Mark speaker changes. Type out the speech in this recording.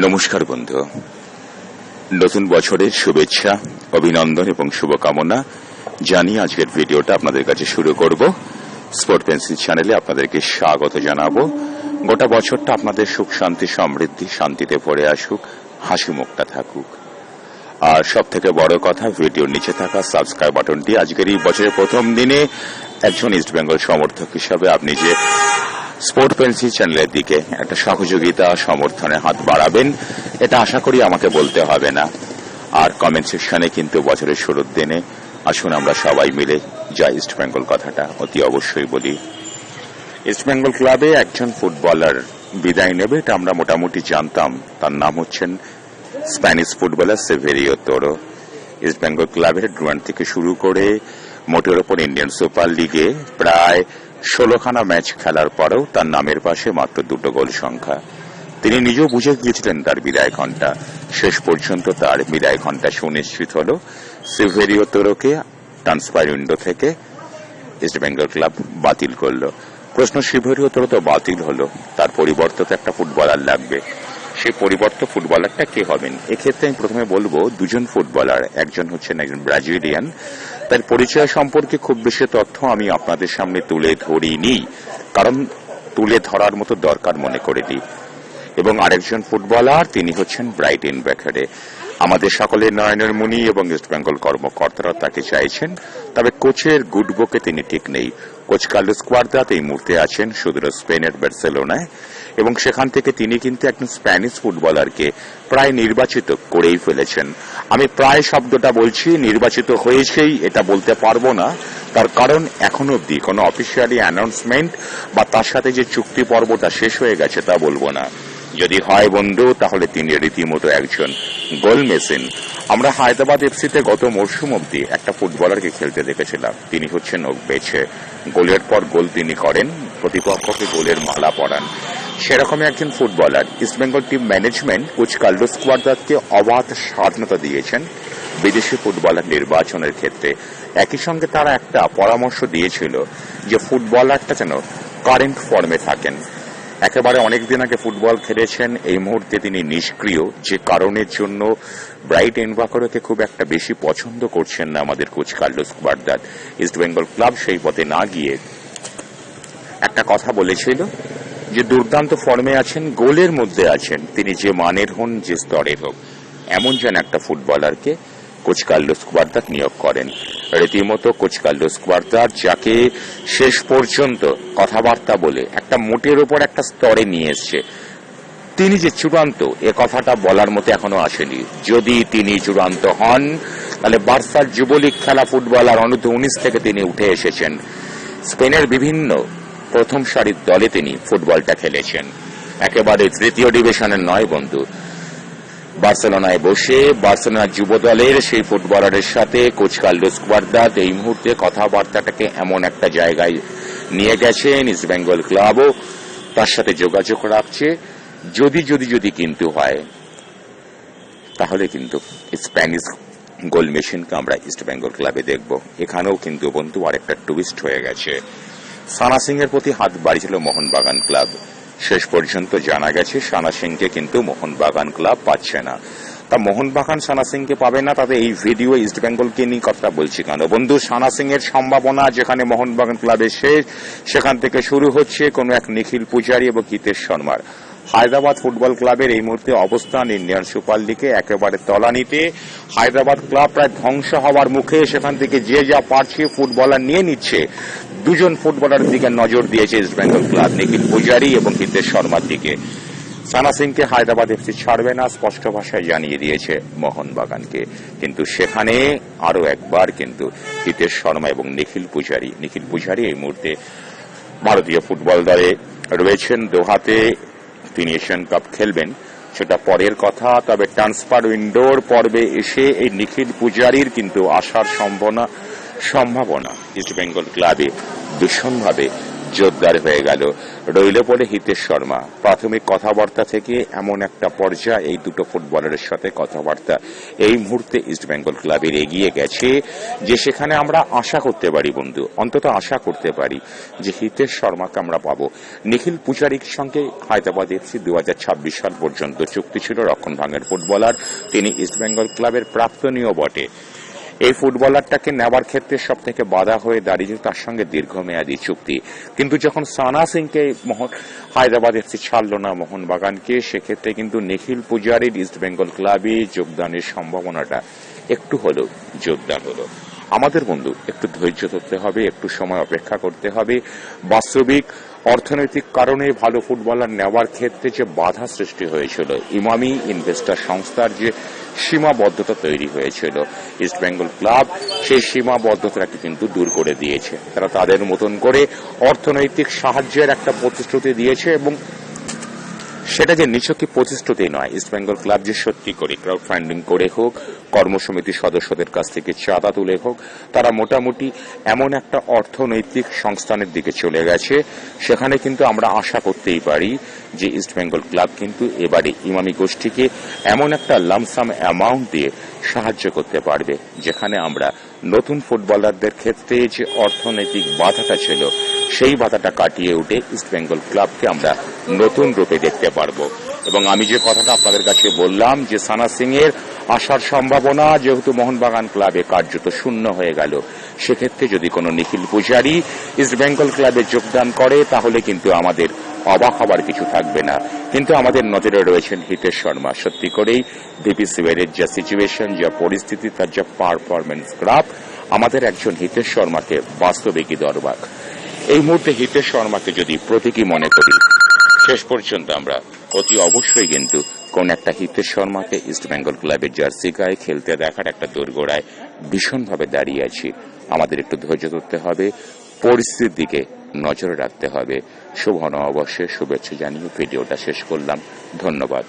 Speaker 1: নমস্কার বন্ধু। নতুন বছরের শুভেচ্ছা, অভিনন্দন এবং শুভকামনা জানিয়ে আজকের ভিডিওটা আপনাদের কাছে শুরু করব। স্পোর্ট পেন্সিল চ্যানেলে আপনাদেরকে স্বাগত জানাব। গোটা বছরটা আপনাদের সুখ, শান্তি, সমৃদ্ধি, শান্তিতে ভরে আসুক, হাসি মুখটা থাকুক। আর সব থেকে বড় কথা, ভিডিওর নিচে থাকা সাবস্ক্রাইব বাটনটি আজকের এই বছরের প্রথম দিনে একজন ইস্ট বেঙ্গল সমর্থক হিসাবে আপনি যে স্পোর্ট পেন্সিল চ্যানেলের দিকে একটা সহযোগিতা সমর্থনের হাত বাড়াবেন, এটা আশা করি আমাকে বলতে হবে না। আর কমেন্ট সেকশনে কিন্তু বছরের শুরুর দিনে আসুন আমরা সবাই মিলে জয় ইস্ট বেঙ্গল কথাটা অতি অবশ্যই বলি। ইস্ট বেঙ্গল ক্লাবে একজন ফুটবলার বিদায় নেবে, এটা আমরা মোটামুটি জানতাম। তার নাম হচ্ছেন Spanish footballer Severio Toro East Bengal ক্লাবের ড্রুয়ান থেকে শুরু করে মোটের ওপর ইন্ডিয়ান সুপার লিগে প্রায় ষোলোখানা ম্যাচ খেলার পরেও তার নামের পাশে মাত্র দুটো গোল সংখ্যা। তিনি নিজেও বুঝে গিয়েছিলেন তার বিদায় ঘণ্টা। শেষ পর্যন্ত তার বিদায় ঘণ্টা সুনিশ্চিত হল। সিভেরিও তোরোকে ট্রান্সফার উইন্ডো থেকে ইস্ট বেঙ্গল ক্লাব বাতিল করল। প্রশ্ন সিভেরিও তোর তো বাতিল হলো। তার পরিবর্তে তো একটা ফুটবলার লাগবে। সেই পরিবর্তে ফুটবলারটা কে হবেন? এক্ষেত্রে আমি প্রথমে বলব, দুজন ফুটবলার, একজন হচ্ছেন একজন ব্রাজিলিয়ান। তার পরিচয় সম্পর্কে খুব বেশি তথ্য আমি আপনাদের সামনে তুলে ধরিনি। কারণ তুলে ধরার মতো দরকার মনে করিনি। এবং আরেকজন ফুটবলার, তিনি হচ্ছেন ব্রাইটেন ব্যাকারে আমাদের সকলের নয়নের মুনি এবং ইস্ট বেঙ্গল কর্মকর্তারা তাকে চাইছেন, তবে কোচের গুডবুকে তিনি ঠিক নেই। কোচ কার্লোস কোয়ার্দাত এই মুহূর্তে আছেন সুদূর স্পেনের বার্সেলোনায়, এবং সেখান থেকে তিনি কিন্তু একজন স্প্যানিশ ফুটবলারকে প্রায় নির্বাচিত করেই ফেলেছেন। আমি প্রায় শব্দটা বলছি, নির্বাচিত হয়েছেই, এটা বলতে পারব না। তার কারণ এখনও অবধি কোনো অফিসিয়ালি অ্যানাউন্সমেন্ট বা তার সাথে যে চুক্তি পর্বটা শেষ হয়ে গেছে তা বলব না। যদি হয় বন্ধু, তাহলে তিনি রীতিমতো একজন গোল মেশিন। আমরা হায়দ্রাবাদ এফসিতে গত মরশুম অব্দি একটা ফুটবলারকে খেলতে দেখেছিলাম। তিনি হচ্ছেন বেছে। গোলের পর গোল তিনি করেন, প্রতিপক্ষকে গোলের মালা পরান। সেরকমই একজন footballer East Bengal team management coach Carlos কোয়ার্দাতকে অবাধ স্বাধীনতা দিয়েছেন বিদেশি ফুটবলার নির্বাচনের ক্ষেত্রে। একই সঙ্গে তারা একটা পরামর্শ দিয়েছিল যে ফুটবলারটা যেন কারেন্ট ফর্মে থাকেন। একেবারে অনেকদিন আগে ফুটবল খেলেছেন, এই মুহূর্তে তিনি নিষ্ক্রিয়, যে কারণের জন্য ব্রাইট এনভাকরকে খুব একটা বেশি পছন্দ করছেন না আমাদের coach Carlos East Bengal club সেই পথে না গিয়ে একটা কথা বলেছিল যে দুর্দান্ত ফর্মে আছেন, গোলের মধ্যে আছেন, তিনি যে মানের হন, যে স্তরের হোক, এমন যেন একটা ফুটবলারকে কোচ কার্লোস নিয়োগ করেন। রীতিমতো কোচ কার্লোস যাকে শেষ পর্যন্ত কথাবার্তা বলে একটা মোটের ওপর একটা স্তরে নিয়ে এসছে। তিনি যে চূড়ান্ত, এ কথাটা বলার মতো এখনও আসেনি। যদি তিনি চূড়ান্ত হন, তাহলে বার্সার যুবলীগ খেলা ফুটবলার অনূর্ধ্ব উনিশ থেকে তিনি উঠে এসেছেন। স্পেনের বিভিন্ন প্রথম সারির দলে তিনি ফুটবলটা খেলেছেন। একেবারে তৃতীয় ডিভিশনের নয় বন্ধু। বার্সেলোনায় বসে বার্সেলোনা যুব দলের সেই ফুটবলারের সাথে কোচ কার্লোস এই মুহূর্তে কথাবার্তাটাকে এমন একটা জায়গায় নিয়ে গেছেন ইস্ট বেঙ্গল ক্লাবও। তার সাথে যোগাযোগ রাখছে। যদি যদি যদি কিন্তু হয়, তাহলে কিন্তু স্প্যানিশ গোল মেশিনকে আমরা ইস্ট বেঙ্গল ক্লাবে দেখব। এখানেও কিন্তু বন্ধু আরেকটা টুইস্ট হয়ে গেছে। সানা সিং এর প্রতি হাত বাড়িয়েছিল মোহনবাগান ক্লাব। শেষ পর্যন্ত জানা গেছে, সানা সিংকে কিন্তু মোহনবাগান ক্লাব পাচ্ছে না। তা মোহনবাগান সানা সিংকে পাবে না, তাতে এই ভিডিও ইস্ট বেঙ্গলকে নিয়ে কথা বলছি কেন? বন্ধু, সানা সিং এর সম্ভাবনা যেখানে মোহনবাগান ক্লাবে শেষ, সেখান থেকে শুরু হচ্ছে কোন এক নিখিল পূজারী এবং হিতেশ শর্মার। হায়দ্রাবাদ ফুটবল ক্লাবের এই মুহূর্তে অবস্থান ইন্ডিয়ান সুপার লিগে একেবারে তলানিতে। হায়দ্রাবাদ ক্লাব প্রায় ধ্বংস হওয়ার মুখে সেখান থেকে যে যা পারছে ফুটবলার নিয়ে নিচ্ছে। দুজন ফুটবলারের দিকে নজর দিয়েছে ইস্ট বেঙ্গল ক্লাব, নিখিল পূজারী এবং হিতেশ শর্মার দিকে। সানা সিংকে হায়দ্রাবাদ এফসি ছাড়বে না, স্পষ্ট ভাষায় জানিয়ে দিয়েছে মোহনবাগানকে। কিন্তু সেখানে আরও একবার কিন্তু হিতেশ শর্মা এবং নিখিল পূজারী নিখিল পূজারী এই মুহূর্তে ভারতীয় ফুটবল দলে রয়েছেন। দোহাতে তিনি এশিয়ান কাপ খেলবেন, সেটা পরের কথা, তবে ট্রান্সফার উইন্ডোর পর্বে এসে এই নিখিল পূজারীর কিন্তু আসার সম্ভাবনা সম্ভাবনা ইস্ট বেঙ্গল ক্লাবে ভীষণভাবে জোরদার হয়ে গেল। রইল পড়ে হিতেশ শর্মা। প্রাথমিক কথাবার্তা থেকে এমন একটা পর্যায়ে এই দুটো ফুটবলারের সাথে কথাবার্তা। এই মুহূর্তে ইস্ট বেঙ্গল ক্লাবের এগিয়ে গেছে, যে সেখানে আমরা আশা করতে পারি বন্ধু, অন্তত আশা করতে পারি যে হিতেশ শর্মাকে আমরা পাবো। নিখিল পূজারীর সঙ্গে হায়দ্রাবাদ এফসি দু হাজার ছাব্বিশ সাল পর্যন্ত চুক্তি ছিল রক্ষণ ভাঙের ফুটবলার। তিনি ইস্ট বেঙ্গল ক্লাবের প্রাক্তনীয় বটে। এই ফুটবলারটাকে নেওয়ার ক্ষেত্রে সব থেকে বাধা হয়ে দাঁড়িয়েছিল তার সঙ্গে দীর্ঘমেয়াদী চুক্তি। কিন্তু যখন সানা সিংকে মোহন হায়দ্রাবাদ এফসি ছাড়ল না মোহনবাগানকে, সেক্ষেত্রে কিন্তু নিখিল পূজারির ইস্ট বেঙ্গল ক্লাবে যোগদানের সম্ভাবনাটা একটু হলেও যোগদান হলো। আমাদের বন্ধু, একটু ধৈর্য ধরতে হবে, একটু সময় অপেক্ষা করতে হবে। বাস্তবিক অর্থনৈতিক কারণে ভালো ফুটবলার নেওয়ার ক্ষেত্রে যে বাধা সৃষ্টি হয়েছিল, ইমামি ইনভেস্টার সংস্থার যে সীমাবদ্ধতা তৈরি হয়েছিল ইস্টবেঙ্গল ক্লাব সেই সীমাবদ্ধতাকে কিন্তু দূর করে দিয়েছে। তারা তাদের মতন করে অর্থনৈতিক সাহায্যের একটা প্রতিশ্রুতি দিয়েছে এবং সেটা যে নিছকই প্রতিশ্রুতি নয়। ইস্ট বেঙ্গল ক্লাব যে সত্যি করে ক্রাউড ফান্ডিং করে হোক, কর্মসমিতির সদস্যদের কাছ থেকে চাঁদা তুলে হোক, তারা মোটামুটি এমন একটা অর্থনৈতিক সংস্থানের দিকে চলে গেছে। সেখানে কিন্তু আমরা আশা করতেই পারি যে ইস্ট বেঙ্গল ক্লাব কিন্তু এবারে ইমামি গোষ্ঠীকে এমন একটা লামসাম অ্যামাউন্ট দিয়ে সাহায্য করতে পারবে, যেখানে আমরা নতুন ফুটবলারদের ক্ষেত্রে যে অর্থনৈতিক বাধাটা ছিল সেই বাধাটা কাটিয়ে উঠে ইস্ট বেঙ্গল ক্লাবকে আমরা নতুন রূপে দেখতে পারব। এবং আমি যে কথাটা আপনাদের কাছে বললাম যে সানা সিং এর আসার সম্ভাবনা যেহেতু মোহনবাগান ক্লাবে কার্যত শূন্য হয়ে গেল, সেক্ষেত্রে যদি কোনো নিখিল পূজারি ইস্ট বেঙ্গল ক্লাবে যোগদান করে, তাহলে কিন্তু আমাদের অবাক হবার কিছু থাকবে না। কিন্তু আমাদের নজরে রয়েছেন হিতেশ শর্মা। সত্যি করেই ডিপি সিওয়ারের যা সিচুয়েশন যা পরিস্থিতি, তার যা পারফরমেন্স গ্রাফ আমাদের একজন হিতেশ শর্মাকে বাস্তবে কি দরবার এই মুহূর্তে হিতেশ শর্মাকে যদি প্রতীকী মনে করি, শেষ পর্যন্ত আমরা অতি অবশ্যই কিন্তু কোন একটা হিতেশ শর্মাকে ইস্ট বেঙ্গল ক্লাবের জার্সি গায়ে খেলতে দেখার একটা দোরগোড়ায় ভীষণভাবে দাঁড়িয়ে আছি। আমাদের একটু ধৈর্য ধরতে হবে, পরিস্থিতির দিকে নজরে রাখতে হবে। শুভ নববর্ষের শুভেচ্ছা জানিয়ে ভিডিওটা শেষ করলাম। ধন্যবাদ।